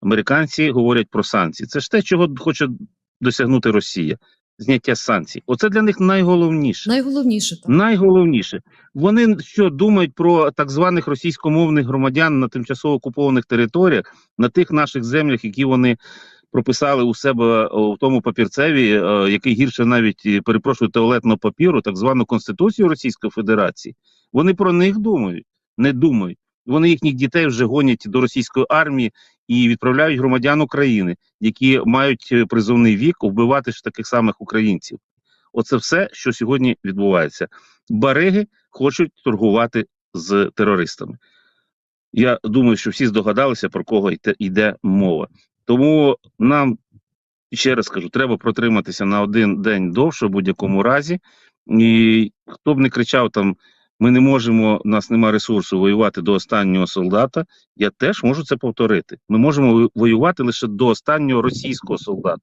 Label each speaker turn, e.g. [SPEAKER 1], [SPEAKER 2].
[SPEAKER 1] Американці говорять про санкції. Це ж те, чого хоче досягнути Росія. Зняття санкцій. Оце для них найголовніше.
[SPEAKER 2] Найголовніше так.
[SPEAKER 1] Найголовніше, вони що думають про так званих російськомовних громадян на тимчасово окупованих територіях, на тих наших землях, які вони прописали у себе в тому папірцеві, е, який гірше навіть е, перепрошую туалетного папіру, так звану Конституцію Російської Федерації. Вони про них думають, не думають. Вони їхніх дітей вже гонять до російської армії і відправляють громадян України, які мають е, призовний вік вбивати ж таких самих українців. Оце все, що сьогодні відбувається. Бариги хочуть торгувати з терористами. Я думаю, що всі здогадалися, про кого йде, мова. Тому нам, ще раз кажу, треба протриматися на один день довше в будь-якому разі. І хто б не кричав там, ми не можемо, у нас немає ресурсу воювати до останнього солдата. Я теж можу це повторити. Ми можемо воювати лише до останнього російського солдата.